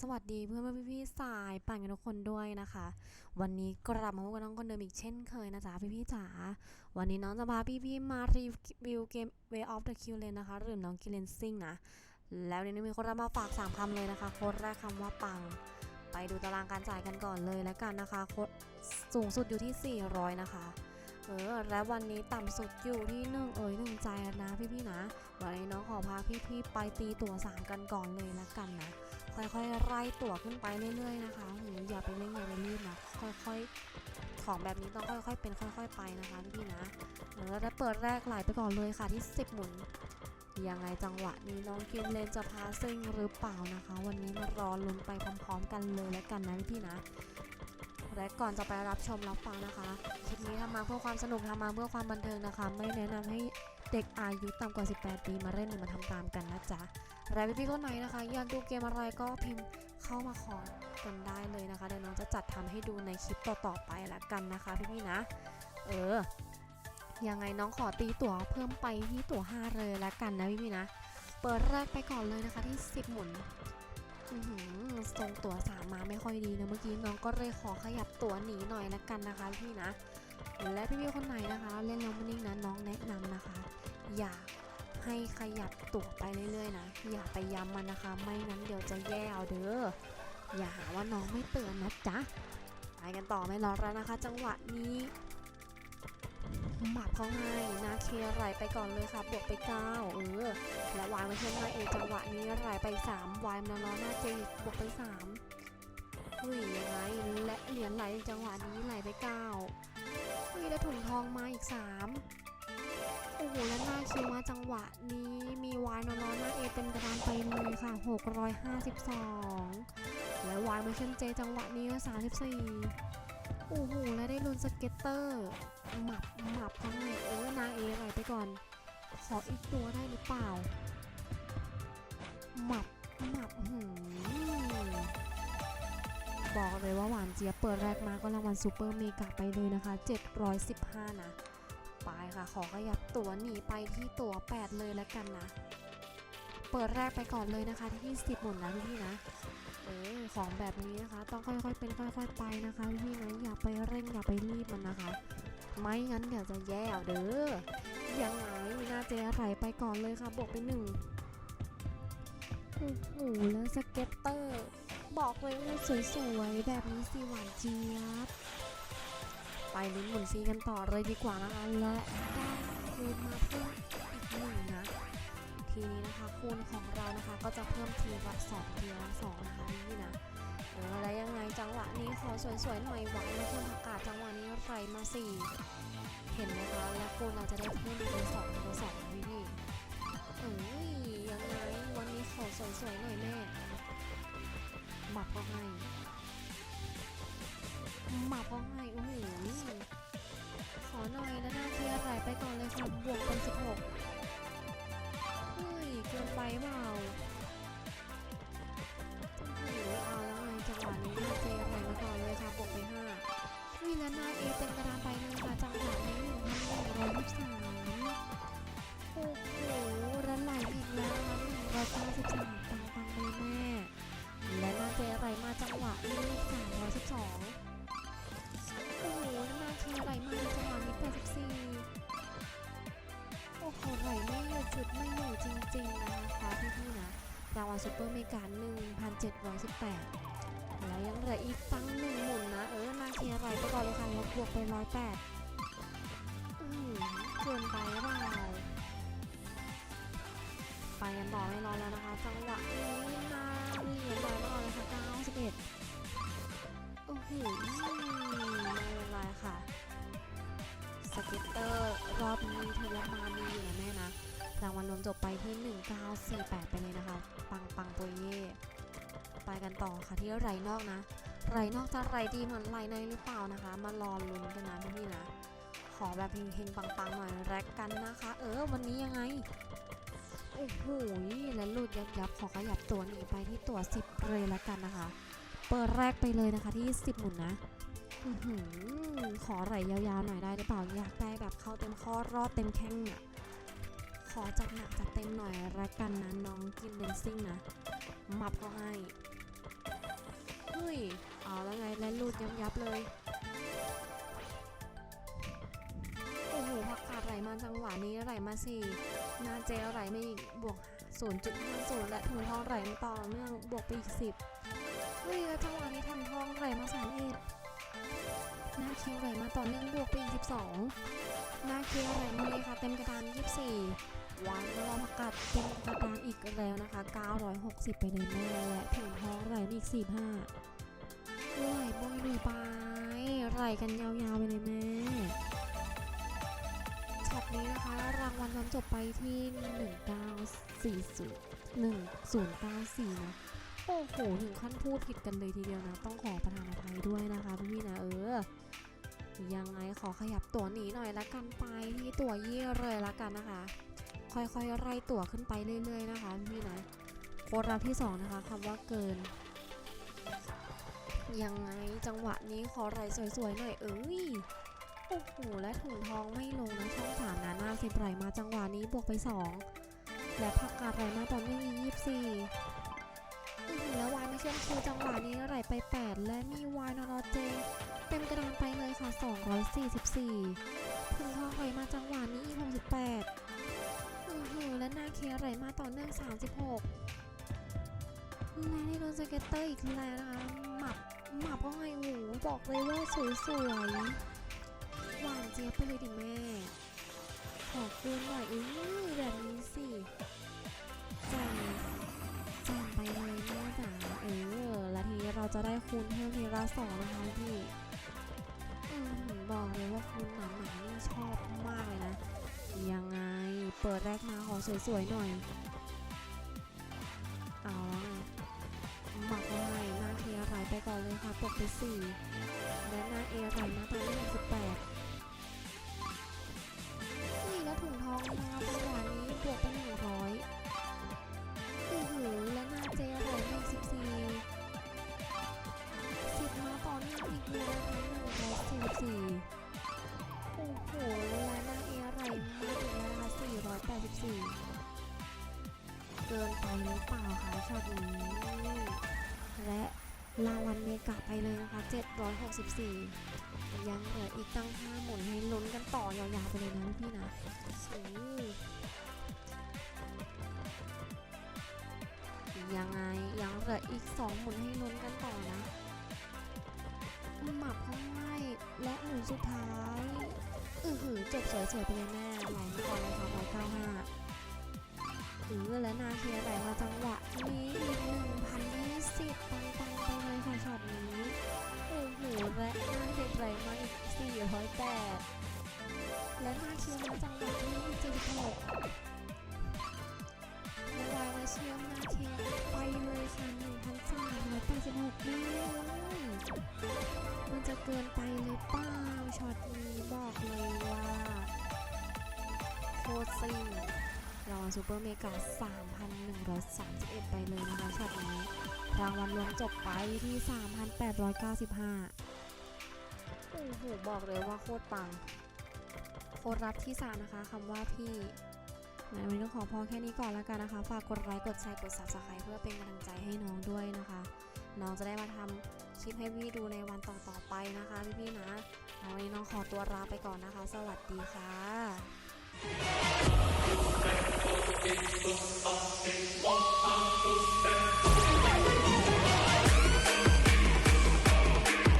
สวัสดีเพื่อนเพี่อพี่ๆสายปั่นกันทุกคนด้วยนะคะ วันนี้กลับมาพบกับน้องคนเดิมอีกเช่นเคยนะจ๊ะพี่พี่ๆจ๋าวันนี้น้องจะพาพี่พี่ๆมารีวิวเกม Way of the Kill เลยนะคะ หรือน้องกิเลนซิงนะ แล้ววันนี้มีคนรับมาฝาก 3คำเลยนะคะโค้ดแรกคำว่าปัง ไปดูตารางการจ่ายกันก่อนเลยแล้วกันนะคะโค้ดสูงสุดอยู่ที่ 400 นะคะ เออและวันนี้ต่ำสุดอยู่ที่หนึ่งเอ่ยหนึ่งใจนะพี่ๆนะวันนี้น้องขอพาพี่ๆไปตีตัวสามกันก่อนเลยละกันนะค่อยๆไล่ตั๋วขึ้นไปเรื่อยๆนะคะหืออย่าไปเร่งอย่าไปรีบนะค่อยๆของแบบนี้ต้องค่อยๆเป็นค่อยๆไปนะคะพี่ๆนะเออแล้วเปิดแรกไหลไปก่อนเลยค่ะที่ 10 หมุนยังไงจังหวะนี้น้องกินเลนจะพาซิ่งหรือเปล่านะคะ วันนี้มารอลุ้นไปพร้อม ๆ กันเลยแล้วกันนะพี่ๆนะ และก่อนจะไปรับชมรับฟังนะคะ คลิปนี้ทำมาเพื่อความสนุกทำมาเพื่อความบันเทิงนะคะ ไม่แนะนำให้เด็กอายุต่ำกว่า 18 ปีมาเล่นหรือมาทำตามกันนะจ๊ะและพี่ๆคนไหนนะคะ อยากดูเกมอะไรก็พิมพ์เข้ามาขอกันได้เลยนะคะเดี๋ยวน้องจะจัดทำให้ดูในคลิปต่อๆไปละกันนะคะพี่ๆนะ เออยังไงน้องขอตีตั๋วเพิ่มไปที่ตั๋ว5เลยละกันนะพี่ๆนะ เปิดแรกไปก่อนเลยนะคะที่ 10 หมุน ทรงตัวสามมาไม่ค่อยดีนะเมื่อกี้น้องก็เลยขอขยับตัวหนีหน่อยละกันนะคะพี่นะ และพี่ๆคนไหนนะคะ เล่นแล้วมันนิ่งนะน้องแนะนำนะคะ อย่าให้ขยับตัวไปเรื่อยๆนะ อย่าไปย้ำมันนะคะ ไม่งั้นเดี๋ยวจะแย่เอาเด้ออย่าหาว่าน้องไม่เตือนนะจ๊ะไปกันต่อไม่รอแล้วนะคะ จังหวะนี้ หมับเขาให้นาเคไหลไปก่อนเลยค่ะบวกไปเก้าเออและวายมาเช่นมาเองจังหวะนี้ไหลไป3วายมาล้อหน้าเจอีกบวกไป3เฮ้ยยังไงและเหรียญไหลจังหวะนี้ไหลไป9เฮ้ยแล้วถุงทองมาอีก3โอ้โหแล้วหน้าคิวมาจังหวะนี้มีวายนอนหน้าเอเต็มกระดานไปเลยค่ะ 652 และวายมาเช่นเจจังหวะนี้ก็34 โอ้โห และได้ลุนสเก็ตเตอร์หมับหมับทั้งไหนเออนางเอไหลไปก่อน ขออีกตัวได้หรือเปล่า หมับหมับหือบอกเลยว่าหวานเจี๊ยบเปิดแรกมาก็รางวัลซูเปอร์เมกะไปเลยนะคะ 715 นะไปค่ะ ขอขยับตัวหนีไปที่ตัว 8 เลยแล้วกันนะ เปิดแรกไปก่อนเลยนะคะที่ 10 หมุนนะพี่นะ ออของแบบนี้นะคะ ต้องค่อยๆเป็นค่อยๆไปนะคะพี่ๆนะอย่าไปเร่งอย่าไปรีบมันนะคะ ไม่งั้นเดี๋ยวจะแย่เด้อยังไงนาเจไหลไปก่อนเลยค่ะบวกไปหนึ่งโอ้โหแล้วสเก็ตเตอร์ บอกเลยว่าสวยๆ แบบนี้สิหวานเจี๊ยบไปลุ้นหมุนซีกันต่อเลยดีกว่านะคะและได้คูณมาเพิ่มอีกหนึ่งนะ ทีนี้นะคะคูณของเรานะคะก็จะเพิ่มทีละสองทีละสอง สวยหน่อยหวังในคุณอากาศจังหวะนี้ไหลมาสี่เห็นไหมคะ แล้วคูณเราจะได้เพิ่มเป็นสองเป็นสองนะพี่พี่เอ้ยยังไงวันนี้ขอสวยๆหน่อยแม่หมับก็ให้หมับก็ให้โอ้โหขอหน่อยแล้วหน้าเทียร์ไหลไปก่อนเลยค่ะบวกเป็นสิบหกเฮ้ยเกินไปเปล่า วิลานาเอเต็มกระดานไปเลยค่ะจังหวะนี้หนึ่งพันหนึ่งร้อยยี่สิบสามโอ้โหระไหลอีกแล้วนะหนึ่งร้อยเก้าสิบสามปังปังเลยแม่ และนาเจไหลมาจังหวะนี้สามร้อยสิบสองโอ้โหนาเจไหลมาจังหวะนี้แปดสิบสี่โอ้โหไหลไม่หยุดจุดไม่อยู่จริงๆนะคะพี่ๆนะรางวัลซูเปอร์เมกาหนึ่งพันเจ็ดร้อยสิบแปด ยังเหลืออีกตั้งหนึ่งหมุนนะ เออนาเคียร์ไรไปก่อนเลยค่ะลบบวกไปร้อยแปดอืมเกินไปหรือเปล่าไปกันต่อไม่รอแล้วนะคะ จังหวะนี้นาเหรียญร้อยมาก่อนเลยค่ะเก้าสิบเอ็ดโอ้โหไม่เป็นไรค่ะสเก็ตเตอร์รอบนี้เทเลมามีอยู่นะแม่นะรางวัลรวมจบไปที่ 1948 ไปเลยนะคะ ปังปังโปรเย่ ไปกันต่อค่ะที่ไรนอกนะ ไรนอกจะไรดีเหมือนไรในหรือเปล่านะคะ มารอลุ้นกันนะพี่ๆนะ ขอแบบเฮงๆปังๆหน่อยแรกกันนะคะ เออวันนี้ยังไง โอ้โหและหลุดยับยับขอขยับตัวหนีไปที่ตัว 10 เลยละกันนะคะ เปิดแรกไปเลยนะคะที่ 10 หมุนนะอขอไหลยาวๆหน่อยได้หรือเปล่าอยากได้แบบเข้าเต็มข้อรอบเต็มแข้งอะขอจัดหนักจัดเต็มหน่อยละกันนะน้องกินเลนซิ่งนะมับเขาให้ เอาแล้วไงและลูดยับยับเลย โอ้โหผักกาดไหลมาจังหวะนี้ไหลมาสี่นาเจไหลมาอีกบวก 0.50 และถุงทองไหลมาต่อเนื่องบวกไปอีก10เฮ้ยแล้วจังหวะนี้ทนทองไหลมา3เอ็ดนาคิวไหลมาต่อเนื่องบวกไปอีก12หน้าคิวไหลมาเลยค่ะเต็มกระดานยี่ส24วันรอผักกาดเต็มกระดานอีกแล้วนะคะ 960 ไปเลยแม่และถุงท้องไหลมาอีก 45 ไหลบอยดูไปไหลกันยาวๆไปเลยแม่ช็อตนี้นะคะ รางวัลย้อนจบไปที่ 1940 1094นะโอ้โหถึงขั้นพูดผิดกันเลยทีเดียวนะ ต้องขอประทานอภัยด้วยนะคะพี่นะเออยังไงขอขยับตั๋วหนีหน่อยละกันไปที่ตั๋วยี่เลยละกันนะคะ ค่อยๆไล่ตั๋วขึ้นไปเรื่อยๆนะคะพี่นะโค้ดรับที่สองนะคะคำว่าเกิน ยังไงจังหวะนี้ขอไหลสวยๆหน่อยเอ้ยโอ้โหและถุงทองไม่ลงนะช่องสามนะหน้าสิบไหลมาจังหวะนี้บวกไป 2 และผักกาดไหลมาต่อเนื่องอีกยี่สิบสี่อื้อหือแล้ววายไม่เชื่อมคิวจังหวะนี้ไหลไป 8 และมีวายนอนเจเต็มกระดานไปเลยค่ะ 244ถุงทองไหลมาจังหวะนี้อีก68อือหือและหน้าเคไหลมาต่อเนื่อง 36และนี่โดนสเก็ตเตอร์อีกแล้วนะคะ หมับหมับก็ไงโอ้โหบอกเลยว่าสวยๆหวานเจี๊ยบไปเลยดิแม่ ขอคืนหน่อยอุ้ยแบบนี้สิแจมแจมไปเลยแม่จ๋าเออและทีนี้เราจะได้คูณเพิ่มทีละสองนะคะพี่อบอกเลยว่าคูณหนาหนานี่ชอบมากเลยนะ ยังไงเปิดแรกมาขอสวยๆหน่อย ก่อนเลยค่ะตกไปสี่และนาเอไหลมาตอนนี้สิบแปดนี่แล้วถุงทองมาจังหวะนี้บวกไปหนึ่งร้อยอือหือและนาเจอร่อยมากสิบสี่สิบมาตอเนื่องอีกแล้วนะคะหนึ่งร้อยสี่สิบสี่โอ้โหและนาเออะไรมากอีกแล้วนะคะสี่ร้อยแปดสิบสี่เกินไปหรือเปล่าคะช็อตนี้และ ราวัลเมกะไปเลยนะคะ 764 ยังเหลืออีกตั้งห้าหมุนให้ลุ้นกันต่อยาวๆไปเลยนะพี่นะอือยังไงยังเหลืออีกสองหมุนให้ลุ้นกันต่อนะหมับข้าให้และหมุนสุดท้าย อือหือจบสวยๆไปเลยแม่ไหลมาก่อนเลยค่ะร้อยเก้าห้าอือและนาเคียไหลมาจังหวะนี้อีกหนึ่งพันยี่สิบปัง และหน้าเด็กไหลมาอีก408และหน้าเชื่อมมาจังหวะนี้อีก76และวายมาเชื่อมหน้าเทียมไปเลยค่ะ1,386แม่เอ้ยมันจะเกินไปเลยเปล่าช็อตนี้บอกเลยว่าโคตรซิ่งรางวัลซูเปอร์เมกา3,131ไปเลยนะคะช็อตนี้ รางวัลรวมจบไปที่3,895โอ้ โหบอกเลยว่าโคตรปัง โค้ดรับที่3นะคะคำว่าพี่งั้นวันนี้ต้องขอพอแค่นี้ก่อนแล้วกันนะคะ ฝากกดไลค์ กดแชร์ กด subscribe เพื่อเป็นกำลังใจให้น้องด้วยนะคะ น้องจะได้มาทำคลิปให้พี่ดูในวันต่อๆไปนะคะ พี่ๆนะววันนี้น้องขอตัวลาไปก่อนนะคะ สวัสดีค่ะ